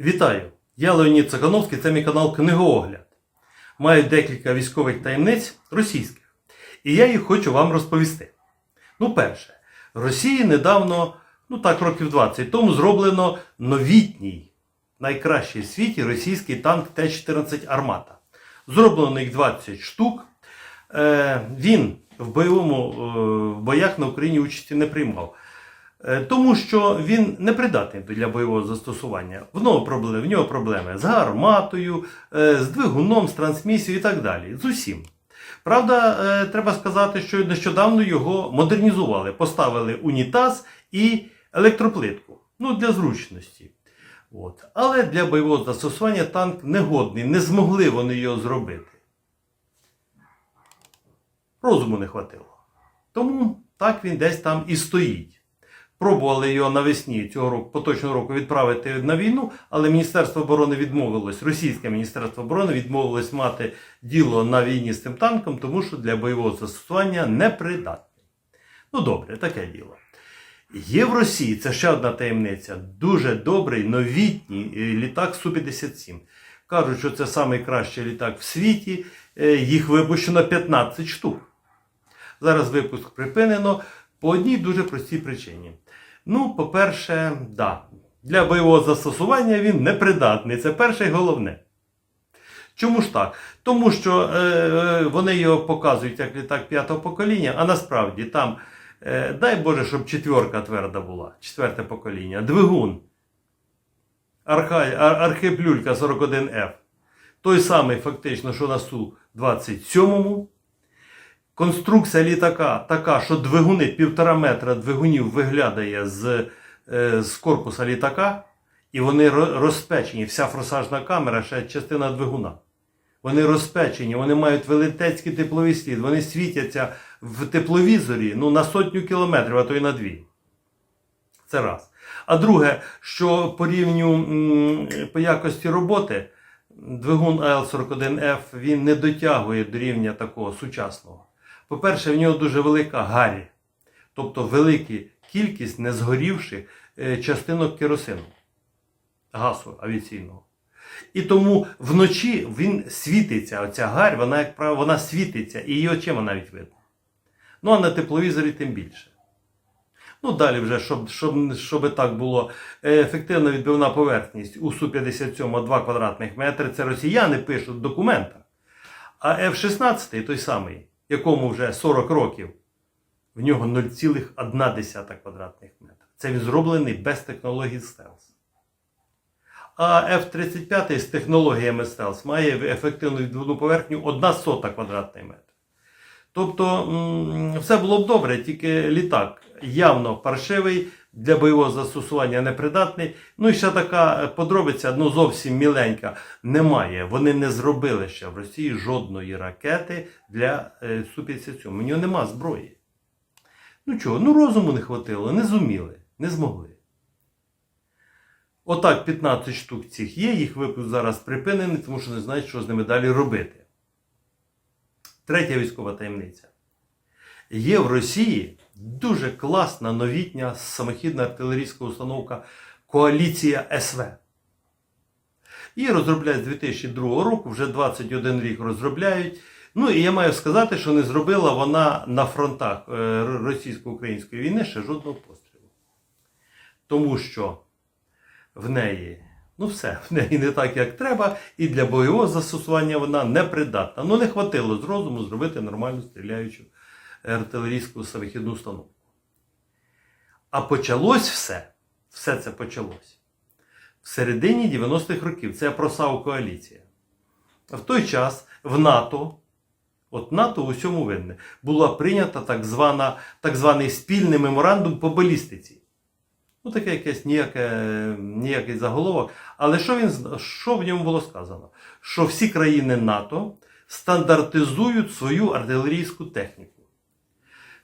Вітаю! Я Леонід Цикановський, це мій канал Книгоогляд. Маю декілька військових таємниць російських. І я їх хочу вам розповісти. Ну, перше, в Росії недавно, ну так, років 20 тому зроблено новітній, найкращий в світі російський танк Т-14 Армата. Зроблено їх 20 штук. Е, він в бойовому е, в боях на Україні участі не приймав. Е, Тому що він не придатний для бойового застосування. В нього проблеми, в нього проблеми з гарматою, е, з двигуном, з трансмісією і так далі. З усім. Правда, е, треба сказати, що нещодавно його модернізували, поставили унітаз і електроплитку. Ну, для зручності. От. Але для бойового застосування танк негодний, не змогли вони його зробити. Розуму не хватило. Тому так він десь там і стоїть. Пробували його навесні цього року, поточного року відправити на війну, але Міністерство оборони відмовилось, російське міністерство оборони відмовилось мати діло на війні з цим танком, тому що для бойового застосування непридатний. Ну добре, таке діло. Є в Росії, це ще одна таємниця, дуже добрий новітній е, літак Су-57. Кажуть, що це найкращий літак в світі, е, їх випущено 15 штук. Зараз випуск припинено по одній дуже простій причині. Ну, по-перше, да, для бойового застосування він непридатний. Це перше і головне. Чому ж так? Тому що е, е, вони його показують як літак п'ятого покоління, а насправді там, е, дай Боже, щоб четверка тверда була, четверте покоління, двигун. Архай, Ар- Архиплюлька 41F. Той самий, фактично, що на Су-27. Конструкція літака така, що двигуни півтора метра двигунів виглядає з, е, з корпуса літака, і вони розпечені. Вся форсажна камера, ще частина двигуна. Вони розпечені, вони мають велетецький тепловий слід, вони світяться в тепловізорі ну, на сотню кілометрів, а то й на дві. Це раз. А друге, що по рівню по якості роботи, двигун АЛ-41Ф він не дотягує до рівня такого сучасного. По-перше, в нього дуже велика гарі, тобто велика кількість незгорівших е, частинок керосину, газу авіаційного. І тому вночі він світиться, оця гарь, вона, як правило, вона світиться, і її очима навіть видно. Ну а на тепловізорі тим більше. Ну, далі вже, щоб, щоб, щоб так було, е, ефективна відбивна поверхність у Су-57 2 квадратних метри, це росіяни пишуть в документах. А F-16, той самий, якому вже 40 років, в нього 0,1 квадратних метра. Це він зроблений без технології стелс. А F-35 з технологіями стелс має ефективну відводну поверхню 1 сота квадратний метр. Тобто все було б добре, тільки літак явно паршивий, для бойового застосування непридатний. Ну і ще така подробиця, ну зовсім міленька, немає. Вони не зробили ще в Росії жодної ракети для е, Су-57. У нього нема зброї. Ну чого, ну розуму не хватило, не зуміли, не змогли. Отак 15 штук цих є, їх випуск зараз припинений, тому що не знають, що з ними далі робити. Третя військова таємниця. Є в Росії дуже класна новітня самохідна артилерійська установка Коаліція СВ. Її розробляють з 2002 року, вже 21 рік розробляють. Ну і я маю сказати, що не зробила вона на фронтах е, російсько-української війни ще жодного пострілу. Тому що в неї, ну все, в неї не так, як треба, і для бойового застосування вона непридатна. Ну не хватило з розуму зробити нормальну стріляючу артилерійську самохідну установку. А почалось все, все це почалось в середині 90-х років. Це про САУ коаліція. В той час в НАТО, от НАТО у всьому винне, була прийнята так, звана, так званий спільний меморандум по балістиці. Ну, таке якесь ніяке, ніякий заголовок. Але що, він, що в ньому було сказано? Що всі країни НАТО стандартизують свою артилерійську техніку.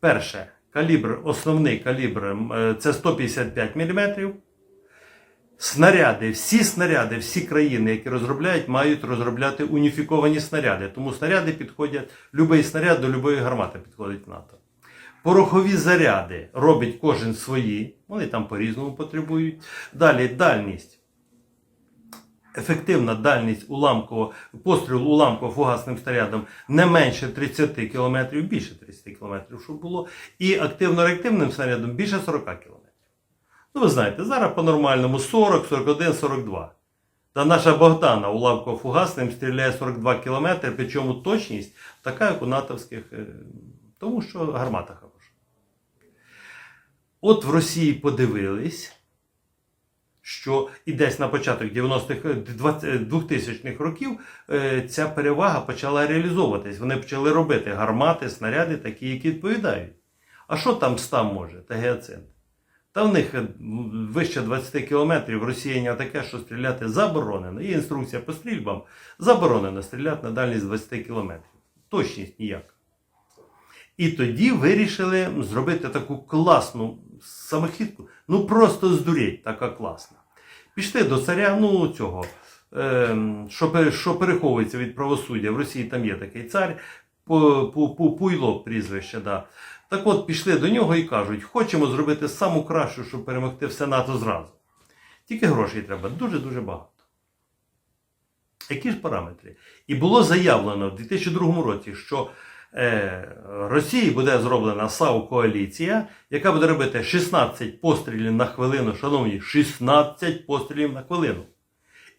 Перше, калібр, основний калібр е, це 155 мм. Снаряди, всі снаряди, всі країни, які розробляють, мають розробляти уніфіковані снаряди. Тому снаряди підходять, будь-який снаряд до будь-якої гармати підходить НАТО. Порохові заряди робить кожен свої, вони там по-різному потребують. Далі дальність. ефективна дальність уламкового пострілу уламково-фугасним снарядом не менше 30 км, більше 30 км, щоб було, і активно-реактивним снарядом більше 40 км. Ну, ви знаєте, зараз по-нормальному 40, 41, 42. Та наша Богдана уламково-фугасним стріляє 42 км, причому точність така, як у натовських, е, тому що гармата. От в Росії подивились, що і десь на початок 90-х, е, 20 2000-х років е, ця перевага почала реалізовуватись. Вони почали робити гармати, снаряди, такі, які відповідають. А що там став може, та геоцент? Та в них е, вище 20 кілометрів Росіяння таке, що стріляти заборонено. Є інструкція по стрільбам. Заборонено стріляти на дальність 20 кілометрів. Точність ніяк. І тоді вирішили зробити таку класну самохідку. Ну просто здуріть, така класна. Пішли до царя, ну цього, ем, що, що переховується від правосуддя. В Росії там є такий цар, Пу- Пу- Пу- Пуйло прізвище, да. Так от пішли до нього і кажуть, хочемо зробити саму кращу, щоб перемогти все НАТО зразу. Тільки грошей треба дуже-дуже багато. Які ж параметри? І було заявлено в 2002 році, що е, Росії буде зроблена САУ коаліція, яка буде робити 16 пострілів на хвилину, шановні, 16 пострілів на хвилину.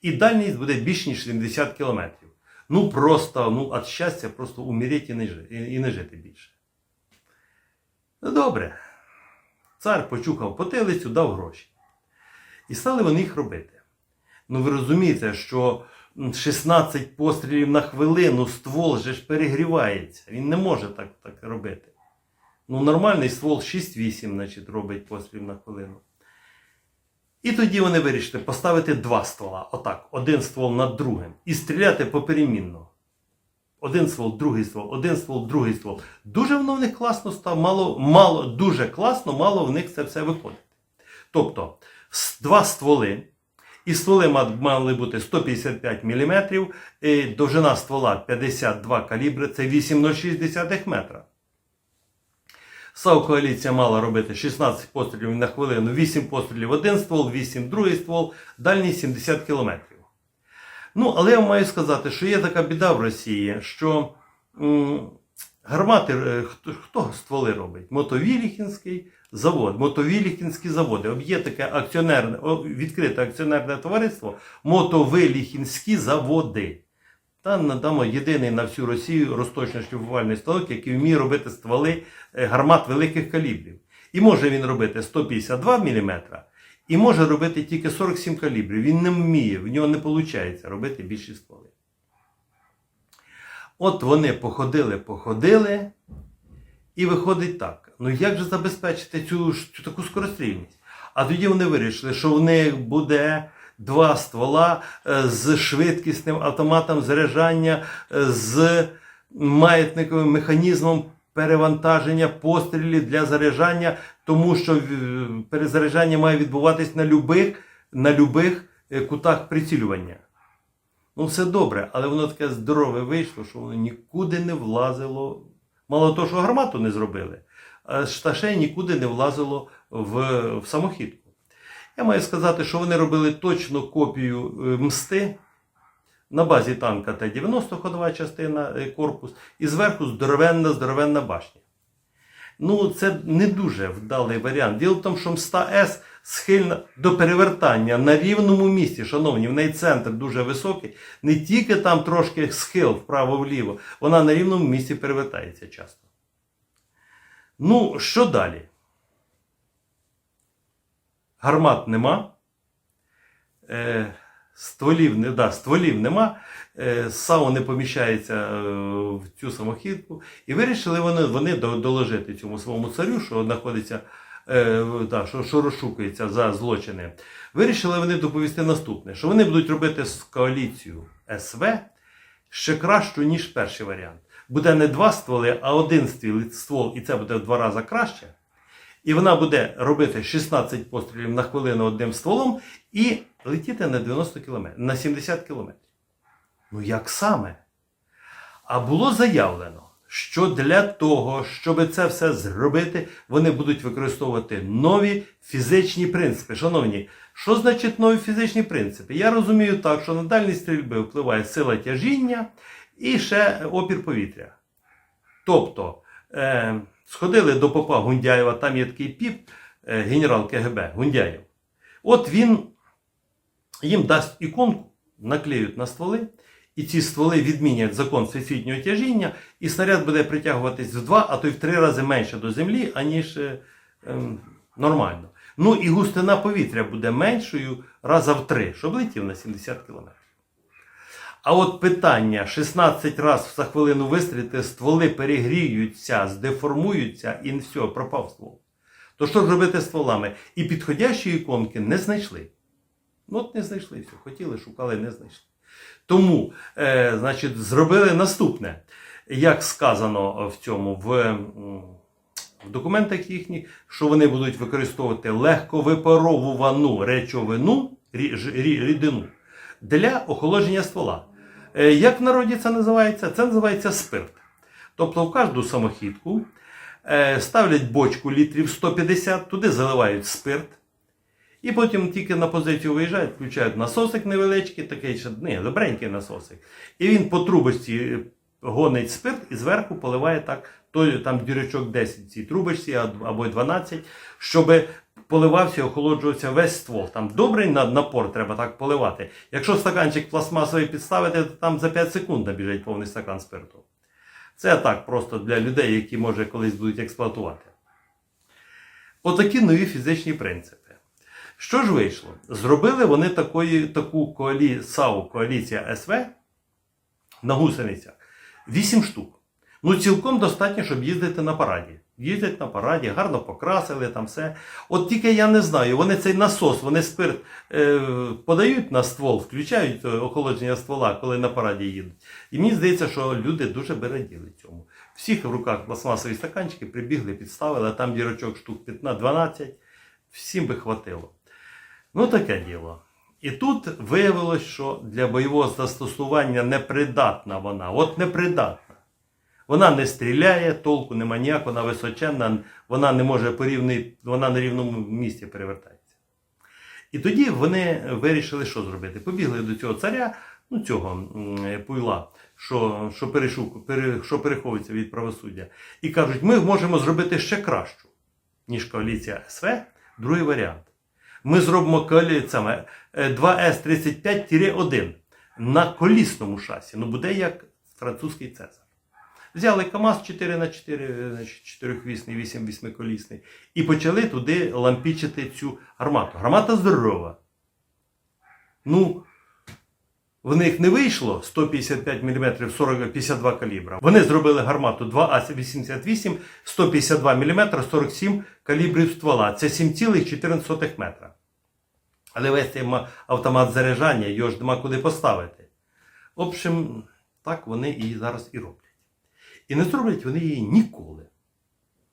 І дальність буде більш ніж 70 кілометрів. Ну просто, ну, від щастя, просто умереть і не, жи- і, не жити більше. Ну, добре. Цар почухав потилицю, дав гроші. І стали вони їх робити. Ну ви розумієте, що 16 пострілів на хвилину ствол же ж перегрівається. Він не може так, так робити. Ну, нормальний ствол 6-8, значить, робить пострілів на хвилину. І тоді вони вирішили поставити два ствола. Отак, один ствол над другим. І стріляти поперемінно. Один ствол, другий ствол, один ствол, другий ствол. Дуже воно в них класно стало, мало, мало, дуже класно, мало в них це все виходить. Тобто, два стволи, і стволи мали бути 155 мм, довжина ствола 52 калібри, це 8,06 метра. САУ коаліція мала робити 16 пострілів на хвилину, 8 пострілів один ствол, 8 другий ствол, дальність 70 кілометрів. Ну, але я маю сказати, що є така біда в Росії, що гармати, е, хто, стволи робить? Мотовіліхінський завод, Мотовіліхінські заводи. Є таке акціонерне, відкрите акціонерне товариство Мотовиліхінські заводи. Та надамо єдиний на всю Росію розточний шліфувальний станок, який вміє робити стволи е, гармат великих калібрів. І може він робити 152 мм, і може робити тільки 47 калібрів. Він не вміє, в нього не виходить робити більші стволи. От вони походили, походили, і виходить так. Ну як же забезпечити цю, цю таку скорострільність? А тоді вони вирішили, що в них буде два ствола е, з швидкісним автоматом заряджання, е, з маятниковим механізмом перевантаження пострілів для заряджання, тому що е, перезаряджання має відбуватись на любих, на любих кутах прицілювання. Ну, все добре, але воно таке здорове вийшло, що воно нікуди не влазило. Мало того, що гармату не зробили, а ще нікуди не влазило в, в самохідку. Я маю сказати, що вони робили точно копію е, мсти на базі танка Т-90 ходова частина, е, корпус, і зверху здоровенна, здоровенна башня. Ну, це не дуже вдалий варіант. Діло в тому, що мста С схильна до перевертання на рівному місці, шановні, в неї центр дуже високий, не тільки там трошки схил вправо-вліво, вона на рівному місці перевертається часто. Ну, що далі? Гармат нема. Е, стволів, не, да, стволів нема. Е, САУ не поміщається е, в цю самохідку. І вирішили вони, вони доложити цьому своєму царю, що знаходиться, е, да, що, що розшукується за злочини. Вирішили вони доповісти наступне: що вони будуть робити з коаліцію СВ ще кращу, ніж перший варіант. Буде не два стволи, а один ствіл, ствол, і це буде в два рази краще. І вона буде робити 16 пострілів на хвилину одним стволом і летіти на 90 км, на 70 км. Ну як саме? А було заявлено, що для того, щоб це все зробити, вони будуть використовувати нові фізичні принципи. Шановні, що значить нові фізичні принципи? Я розумію так, що на дальність стрільби впливає сила тяжіння і ще опір повітря. Тобто, е, сходили до попа Гундяєва, там є такий піп, е, генерал КГБ Гундяєв. От він їм дасть іконку, наклеють на стволи, і ці стволи відмінять закон всесвітнього тяжіння, і снаряд буде притягуватись в два, а то й в три рази менше до землі, аніж е, ем, нормально. Ну і густина повітря буде меншою раза в три, щоб летів на 70 км. А от питання: 16 разів за хвилину вистрілити, стволи перегріються, здеформуються і все, пропав ствол. То що ж робити стволами? І підходящої іконки не знайшли. Ну, от не знайшли все. Хотіли, шукали, не знайшли. Тому, е, значить, зробили наступне. Як сказано в цьому в, в документах їхніх, що вони будуть використовувати легковипаровувану речовину, рідину для охолодження ствола. Е, Як в народі це називається? Це називається спирт. Тобто в кожну самохідку е, ставлять бочку літрів 150, туди заливають спирт. І потім тільки на позицію виїжджають, включають насосик невеличкий, такий ще не, добренький насосик. І він по трубочці гонить спирт і зверху поливає так, той там дірочок 10 цій трубочці або 12, щоб поливався і охолоджувався весь ствол. Там добрий напор треба так поливати. Якщо стаканчик пластмасовий підставити, то там за 5 секунд набіжить повний стакан спирту. Це так просто для людей, які може колись будуть експлуатувати. Отакі нові фізичні принципи. Що ж вийшло? Зробили вони такої, таку коалі, САУ, коаліція СВ на гусеницях. Вісім штук. Ну, цілком достатньо, щоб їздити на параді. Їздять на параді, гарно покрасили там все. От тільки я не знаю, вони цей насос, вони спирт е, подають на ствол, включають е, охолодження ствола, коли на параді їдуть. І мені здається, що люди дуже би раділи цьому. Всіх в руках пластмасові стаканчики прибігли, підставили, а там дірочок штук 15-12, всім би хватило. Ну, таке діло. І тут виявилось, що для бойового застосування непридатна вона. От непридатна. Вона не стріляє, толку нема ніяк, вона височенна, вона не може по рівний, вона на рівному місці перевертається. І тоді вони вирішили, що зробити. Побігли до цього царя, ну цього пуйла, що, що, перешук, пере, що переховується від правосуддя, і кажуть, ми можемо зробити ще кращу, ніж коаліція СВ. Другий варіант. Ми зробимо коаліціями 2С35-1 на колісному шасі. Ну буде як французький Цезар. Взяли КАМАЗ 4 на 4 значить, чотирьохвісний, 8 вісьмиколісний, і почали туди лампічити цю гармату. Гармата здорова. Ну, в них не вийшло 155 мм 40, 52 калібра. Вони зробили гармату 2А88, 152 мм 47 калібрів ствола. Це 7,14 метра. Але весь цей автомат заряджання, його ж нема куди поставити. В общем, так вони і зараз і роблять. І не зроблять вони її ніколи.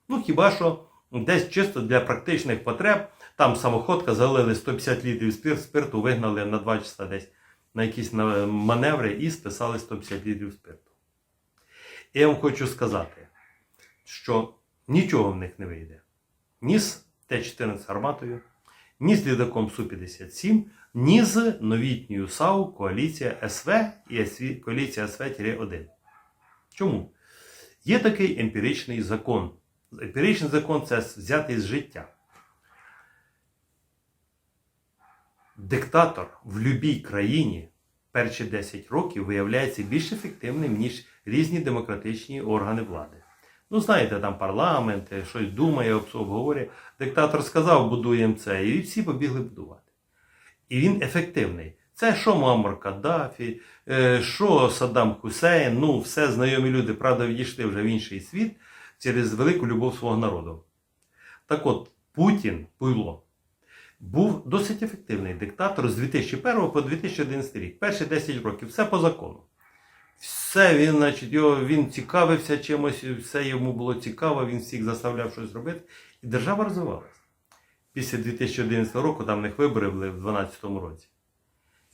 Ну, хіба що десь чисто для практичних потреб, там самоходка залили 150 літрів спир- спирту, вигнали на 2 часа десь на якісь маневри і списали 150 літрів спирту. І я вам хочу сказати, що нічого в них не вийде. Ні з Т-14 гарматою, ні з лідаком Су-57, ні з новітньою САУ коаліція СВ і СВ, коаліція СВ-1. Чому? Є такий емпіричний закон. Емпіричний закон це взятий з життя. Диктатор в будь-якій країні перші 10 років виявляється більш ефективним, ніж різні демократичні органи влади. Ну, знаєте, там парламент, е, щось думає, обговорює. Диктатор сказав, будуємо це, і всі побігли будувати. І він ефективний. Це що Муаммар Каддафі, е, що Саддам Хусейн, ну, все знайомі люди, правда, відійшли вже в інший світ через велику любов свого народу. Так от, Путін, Пуйло, був досить ефективний диктатор з 2001 по 2011 рік. Перші 10 років, все по закону. Все, він, значить, його, він цікавився чимось, все йому було цікаво, він всіх заставляв щось робити. І держава розвивалася. Після 2011 року там вибори були в 2012 році.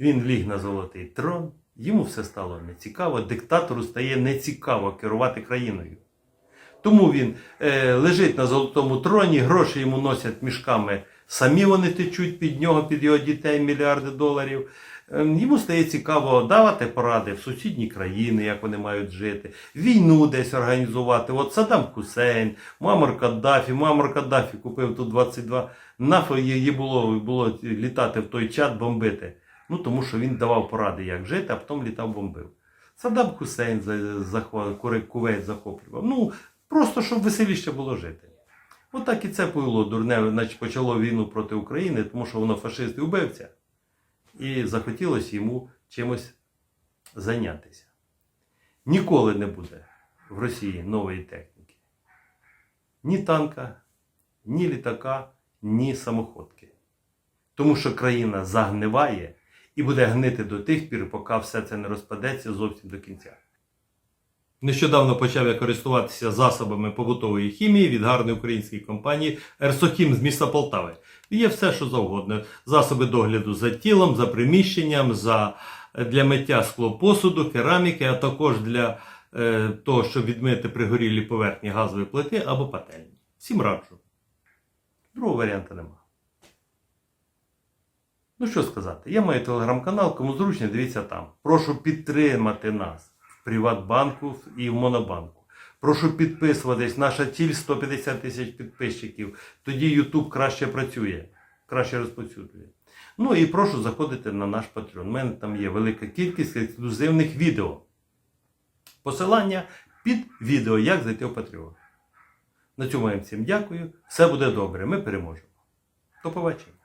Він ліг на золотий трон, Йому все стало нецікаво, диктатору стає нецікаво керувати країною. Тому він е, лежить на золотому троні, гроші йому носять мішками, самі вони течуть під нього, під його дітей мільярди доларів. Е, йому стає цікаво давати поради в сусідні країни, як вони мають жити, війну десь організувати. От Саддам Хусейн, Муаммар Каддафі, Муаммар Каддафі купив тут 22. Нафиг її було, було літати в той чат, бомбити. Ну тому що він давав поради, як жити, а потім літав бомбив. Саддам Хусейн за- Кувейт захоплював. Ну, просто щоб веселіше було жити. Отак і це повело дурне, значить почало війну проти України, тому що воно фашист і вбивця. І захотілося йому чимось зайнятися. Ніколи не буде в Росії нової техніки. Ні танка, ні літака, ні самоходки. Тому що країна загниває і буде гнити до тих пір, поки все це не розпадеться зовсім до кінця. Нещодавно почав я користуватися засобами побутової хімії від гарної української компанії Ерсохім з міста Полтави. Є все, що завгодно. Засоби догляду за тілом, за приміщенням, за, для миття склопосуду, кераміки, а також для е, того, щоб відмити пригорілі поверхні газової плити або пательні. Всім раджу. Другого варіанту нема. Ну що сказати, я маю телеграм-канал, кому зручно, дивіться там. Прошу підтримати нас Приватбанку і в Монобанку. Прошу підписуватись, наша ціль 150 тисяч підписчиків. Тоді YouTube краще працює, краще розповсюджує. Ну і прошу заходити на наш Patreon. У мене там є велика кількість ексклюзивних відео. Посилання під відео, як зайти в Patreon. На цьому я всім дякую. Все буде добре. Ми переможемо. До побачення.